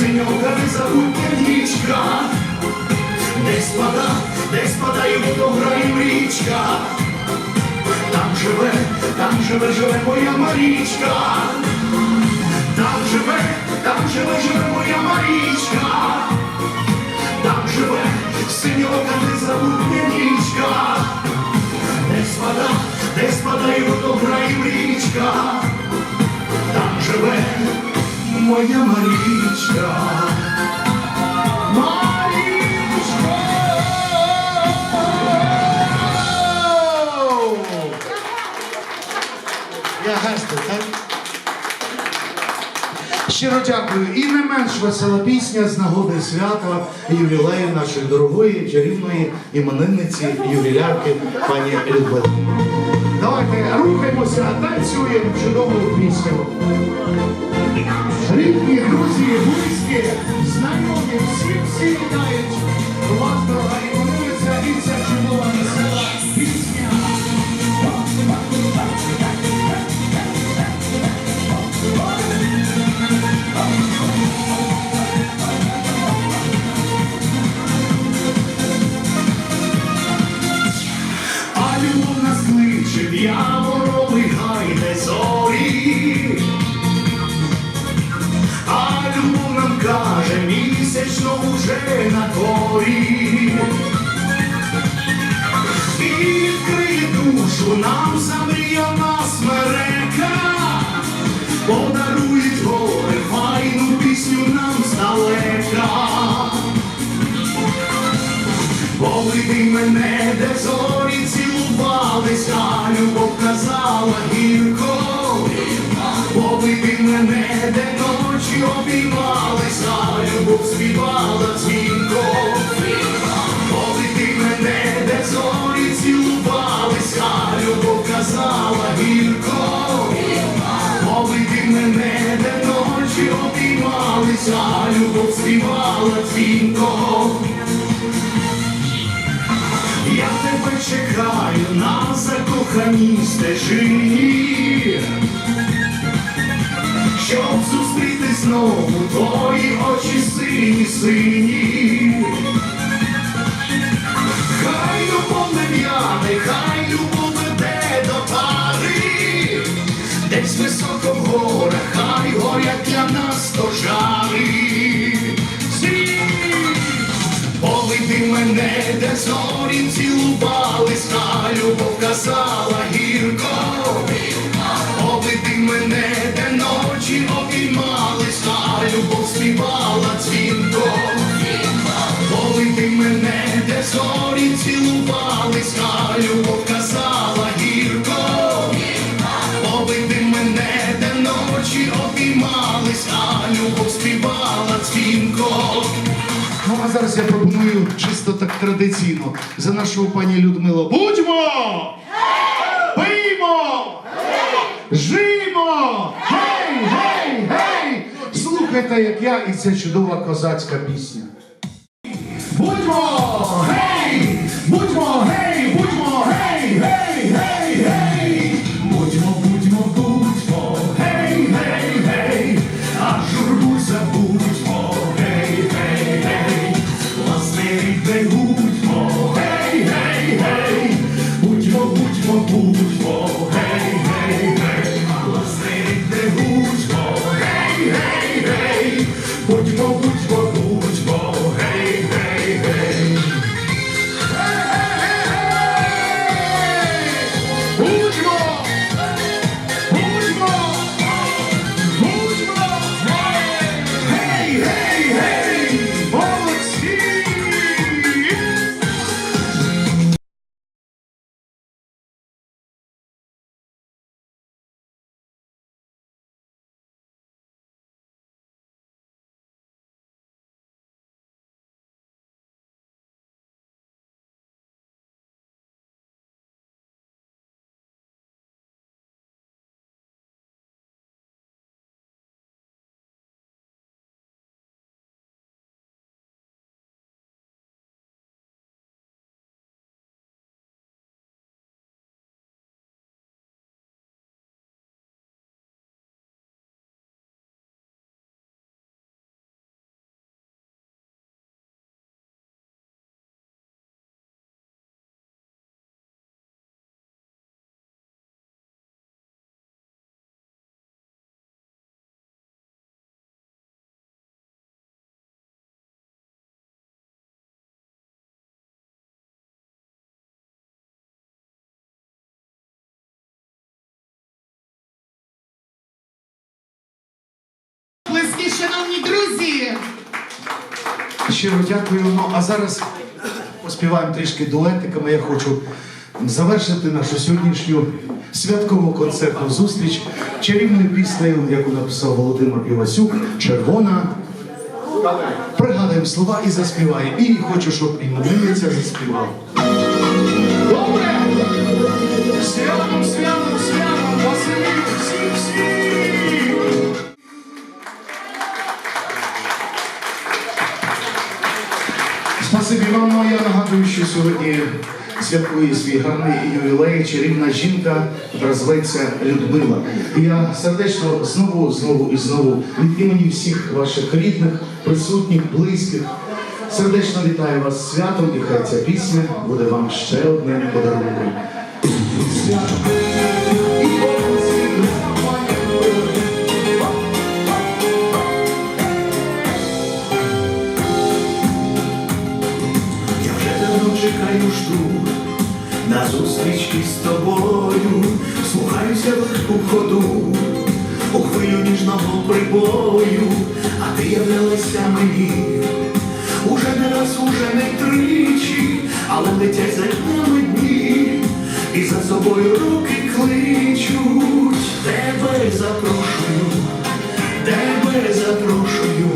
синьока незабутня річка, десь спада, десь спадає водограє річка, там живе, там живе, живе моя Марічка, там живе, там живе, живе моя Марічка, там живе синьока незабутня річка, десь спада, десь спадає водограє річка, там живе моя Марічка. Марічко! Я так? Щиро дякую. І не менш весела пісня з нагоди свята ювілею нашої дорогої чарівної іменинниці ювілярки пані Людмили. Давайте рухаємося, танцюємо чудову пісню. Рідні, друзі, близькі, знайомі, всі всі вітають. Нам замріяна смерека, подарують гори, файну пісню нам здалека. Поведи мене, де зорі цілувалися, любов казала гірко. Поведи мене, де ночі обіймалися, любов співала дзвінко. Співала. Я тебе чекаю на закоханій стежині, щоб зустріти знову твої очі сині сині. Любов казала гірко. Поведи мене, де ночі обіймались, а любов співала дзвінко. Поведи мене, де зорі цілувались, а любов казала гірко. Поведи мене, де ночі обіймались, а любов співала дзвінко. Ну а зараз я пропоную чисто так традиційно за нашу пані Людмилу. Будьмо! Пиймо! Жимо! Гей, гей, гей! Слухайте, як я і ця чудова козацька пісня. Будьмо! Гей! Будьмо! Гей! Будьмо! Гей! Гей! Гей! Гей! Будьмо, будьмо, будьмо, гей, гей, гей, а журбу забудьмо, гей, гей, гей, власне рік не будьмо, гей, гей, гей, будьмо, будьмо, будьмо, оплески, шановні друзі! Щиро дякую. Ну а зараз поспіваємо трішки дуетиками. Я хочу завершити нашу сьогоднішню святкову концертну зустріч чарівною піснею, яку написав Володимир Івасюк, Червона. Пригадаємо слова і заспіваємо. І хочу, щоб іменинниця заспівала. Добре! Святом, святом, святом, Василю, всіх, всіх! Спасибі вам. Я нагадую, що сьогодні святкує свій гарний ювілей чарівна жінка, яка зветься Людмила. І я сердечно знову, знову і знову від імені всіх ваших рідних, присутніх, близьких. Сердечно вітаю вас святом, і хай ця пісня буде вам ще одним подарунком. У ніжного прибою, а ти являлася мені уже не раз, уже не тричі, але летять за днями дні, і за собою руки кличуть, тебе запрошую, тебе запрошую.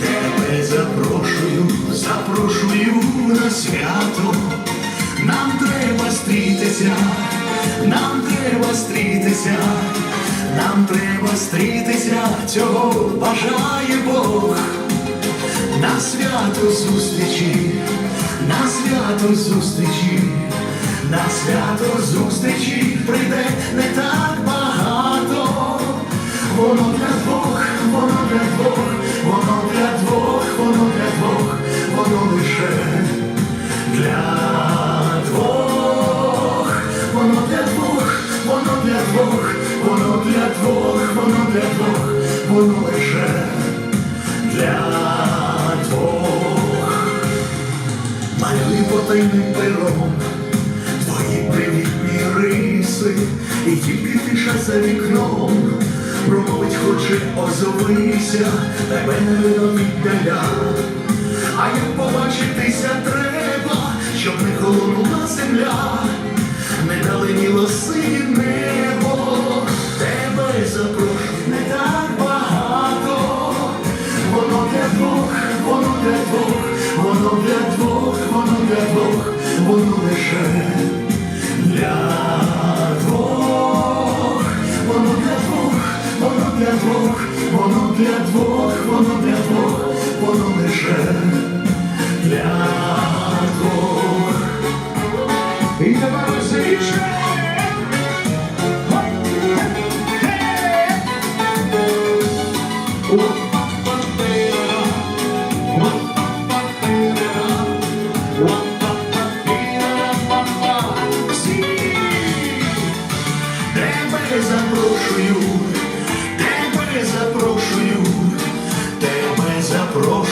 Тебе запрошую, запрошую на свято. Нам треба стрітися, нам треба стрітися, нам треба стрітися, цього бажає Бог. На свято зустрічі, на свято зустрічі, на свято зустрічі прийде не так багато. Воно для двох, воно для двох, воно для двох, воно для двох, воно лише для двох, воно для двох, воно для двох, воно для двох, воно для двох, воно лише для двох. Малюй потайним пером твої привітні риси, і тільки тиша за вікном промовить хоче озовися, тебе не видно. А як побачитися треба, щоб не холонула земля, не даленіло синє небо, воно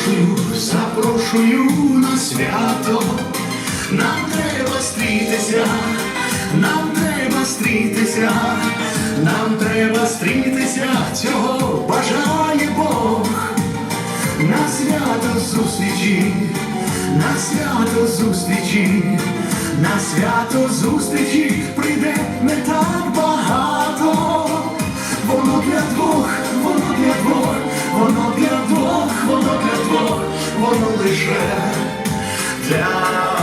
запрошую, запрошую на свято. Нам треба стрітися, нам треба стрітися, нам треба стрітися, цього бажає Бог. На свято зустрічі, на свято зустрічі, на свято зустрічі прийде не так багато. Воно для двох, воно для двох, воно лише для